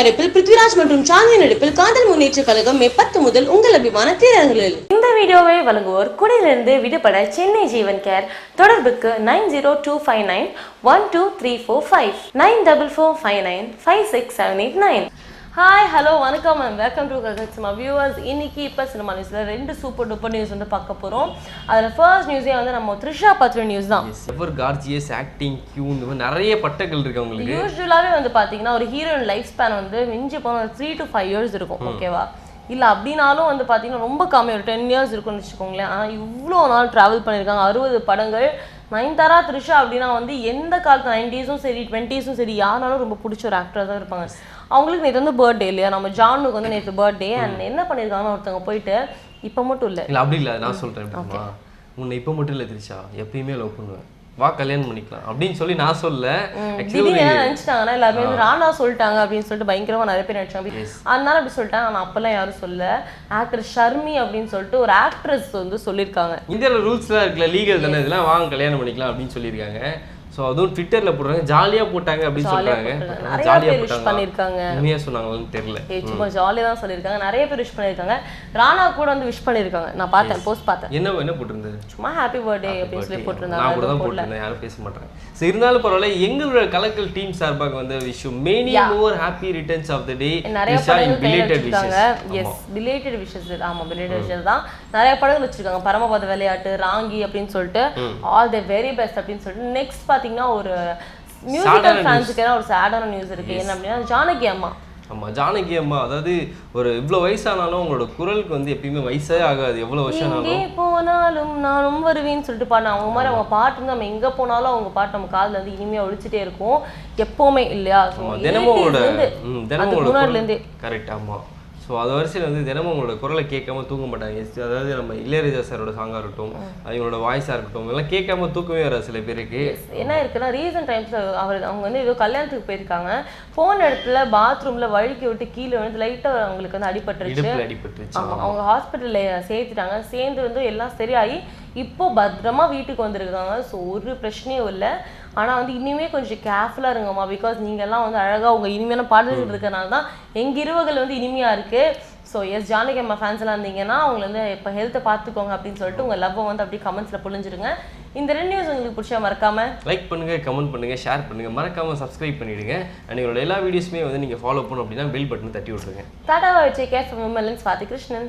தயாரிப்பில் பிருத்விராஜ் மற்றும் சாந்தி நடிப்பில் காதல் முன்னேற்ற கழகம் மே பத்து முதல் உங்கள் அபிமான திரையரங்குகளில் இந்த வீடியோவை வழங்குவோர் குடியிலிருந்து விடுபட சென்னை ஜீவன் கேர் தொடர்புக்கு nine zero two five nine one two three four five. Nine double four five nine five six seven eight nine. Hi hello வணக்கம் அண்ட் வெல்கம் டு ககட்ஸ்மா வியூவர்ஸ் இன்னைக்கு இப்போ சினிமா நியூஸில் ரெண்டு சூப்பர் டூப்பர் நியூஸ் வந்து பார்க்க போகிறோம் அதில் ஃபர்ஸ்ட் நியூஸே வந்து நம்ம த்ரிஷா பத்ர நியூஸ் தான். எவர் கார்ஜியஸ் ஆக்டிங் கியூ இந்த மாதிரி நிறைய பட்டங்கள் இருக்கு அவங்களுக்கு. யூஸ்வலாகவே வந்து பார்த்தீங்கன்னா ஒரு ஹீரோயின் லைஃப் ஸ்பேன் வந்து மிஞ்சி போனால் த்ரீ டு ஃபைவ் இயர்ஸ் இருக்கும் ஓகேவா இல்லை அப்படின்னாலும் வந்து பார்த்தீங்கன்னா ரொம்ப கம்மி ஒரு டென் இயர்ஸ் இருக்கும்னு வச்சுக்கோங்களேன். ஆனால் இவ்வளோ நாள் ட்ராவல் பண்ணியிருக்காங்க அறுபது படங்கள் நயன்தாரா த்ரிஷா அப்படின்னா வந்து எந்த காலத்து நைன்டிஸும் சரி டுவெண்ட்டீஸும் சரி யாருனாலும் ரொம்ப பிடிச்ச ஒரு ஆக்டராக தான் இருப்பாங்க. அவங்களுக்கு நேற்று வந்து பர்த்டே இல்லையா? நம்ம ஜானுக்கு வந்து நேற்று பர்த்டே அண்ட் என்ன பண்ணியிருக்காங்கன்னா ஒருத்தவங்க போயிட்டு இப்போ மட்டும் இல்லை. இல்ல அப்படி இல்ல நான் சொல்றேன் எப்படிமா உன்னை இப்போ மட்டும் இல்ல திரிஷா. எப்பயுமே லவ் பண்ணுவேன். வா கல்யாணம் பண்ணிக்கலாம். அப்படின்னு சொல்லி நான் சொல்ல நினைச்சிட்டாங்கன்னா எல்லாருமே வந்து ராணா சொல்லிட்டாங்க அப்படின்னு சொல்லிட்டு பயங்கரமா நிறைய பேர் நினைச்சாங்க. அதனால அப்படி சொல்லிட்டாங்க. ஆனா அப்பெல்லாம் யாரும் சொல்ல ஆக்டர் ஷர்மி அப்படின்னு சொல்லிட்டு ஒரு ஆக்ட்ரஸ் வந்து சொல்லியிருக்காங்க. இந்தியாவில் ரூல்ஸ்லாம் இருக்குல்ல லீகல் தானே? இதெல்லாம் வாங்க கல்யாணம் பண்ணிக்கலாம் அப்படின்னு சொல்லியிருக்காங்க. ஸோ அதுவும் ட்விட்டர்ல போடுறாங்க. ஜாலியா போட்டாங்க அப்படின்னு ஜாலியா சொல்றாங்க. போட்டாங்க. நிறைய ஜாலியா பேர் wish போட்டாங்க பண்ணியிருக்காங்க. உண்மையா சொன்னாங்களான்னு தெரியல. சும்மா ஜாலியாக தான் சொல்லியிருக்காங்க. நிறைய பேர் விஷ் பண்ணியிருக்காங்க. ராணா கூட வந்து விஷ் பண்ணியிருக்காங்க. நான் பார்த்தேன் போஸ்ட் பார்த்தேன். என்ன என்ன போட்டிருந்தது? சும்மா ஹாப்பி பர்த்டே அப்படின்னு சொல்லி நான் கூட போட்டிருந்தாங்க தான். போட்டிருந்தேன். யாரும் பேச மாட்டாங்க. ஸோ இருந்தாலும் பரவாயில்ல எங்களோட கலக்கல் டீம் சார்பாக வந்து விஷயம் many more happy returns of the day நிறைய படங்கள் வச்சிருக்காங்க. விஷஸ் எஸ் பிலேட்டட் விஷஸ் ஆமா பிலேட்டட் விஷஸ் தான். நிறைய படங்கள் வச்சிருக்காங்க. பரமபத விளையாட்டு ராங்கி அப்படின்னு சொல்லிட்டு ஆல் தி வெரி பெஸ்ட் அப்படின்னு சொல்லிட்டு நெக்ஸ்ட் பாத்தீங்கன்னா ஒரு மியூசிக்கல் ஃபேன்ஸுக்கு ஒரு சேடான நியூஸ் இருக்கு. என்ன அப்படின்னா ஜானகி அம்மா. ஆமா ஜானகி அம்மா. அதாவது ஒரு இவ்வளோ வயசானாலும் உங்களோட குரலுக்கு வந்து எப்பயுமே வயசே ஆகாது. எவ்வளோ வருஷம் ஆனாலும் போனாலும் நானும் வருவேன்னு சொல்லிட்டு பாடின அவங்க மாதிரி அவங்க பாட்டு வந்து நம்ம எங்க போனாலும் அவங்க பாட்டு நம்ம காதுல வந்து இனிமையா ஒழிச்சிட்டே இருக்கும். எப்பவுமே இல்லையா? தினமும் 80s உங்களோட இருந்து, ம், தினமும் கரெக்ட் ஆமா. ஸோ அது வரிசையில் வந்து தினமும் உங்களோட குரலை கேட்காம தூங்க மாட்டாங்க. அதாவது நம்ம இளையராஜா சாரோட சாங்காக இருக்கட்டும் அவங்களோட வாய்ஸாக இருக்கட்டும் இதெல்லாம் கேட்காம தூக்கமே வராது சில பேருக்கு. என்ன இருக்குன்னா ரீசன்ட் டைம்ஸ் அவர் அவங்க வந்து ஏதோ கல்யாணத்துக்கு போயிருக்காங்க. போன இடத்துல பாத்ரூம்ல வழுக்கி விட்டு கீழே வந்து லைட்டா அவங்களுக்கு வந்து அடிபட்டுருச்சு. அவங்க ஹாஸ்பிட்டல்ல சேர்த்துட்டாங்க. சேர்ந்து வந்து எல்லாம் சரியாகி இப்போ பத்திரமா வீட்டுக்கு வந்திருக்காங்க. ஸோ ஒரு பிரச்சனையும் இல்லை. ஆனா வந்து இனிமே கொஞ்சம் கேர்ஃபுல்லா இருங்கம்மா. பிகாஸ் நீங்க எல்லாம் வந்து அழகா உங்க இனிமையான பாடல்கள் இருக்கறனால தான் எங்க இரவுகள் வந்து இனிமையா இருக்கு. ஸோ எஸ் ஜானகி அம்மா ஃபேன்ஸ் எல்லாம் இருந்தீங்கன்னா அவங்க வந்து இப்போ ஹெல்த்தை பார்த்துக்கோங்க அப்படின்னு சொல்லிட்டு உங்க லவ்வை வந்து அப்படியே கமெண்ட்ஸ்ல புழிஞ்சிருங்க. இந்த ரெண்டு நியூஸ் உங்களுக்கு பிடிச்சா மறக்காம? லைக் பண்ணுங்க கமெண்ட் பண்ணுங்க ஷேர் பண்ணுங்க. மறக்காம சப்ஸ்கிரைப் பண்ணிடுங்க. அண்ட் எங்களோட எல்லா வீடியோஸுமே வந்து நீங்க ஃபாலோ பண்ணணும் அப்படின்னா பெல் பட்டன் தட்டி விட்டுருங்க. டாடாவை வச்சு கேர் ஃப்ரம் விமலன் ஸ்வாதி கிருஷ்ணன்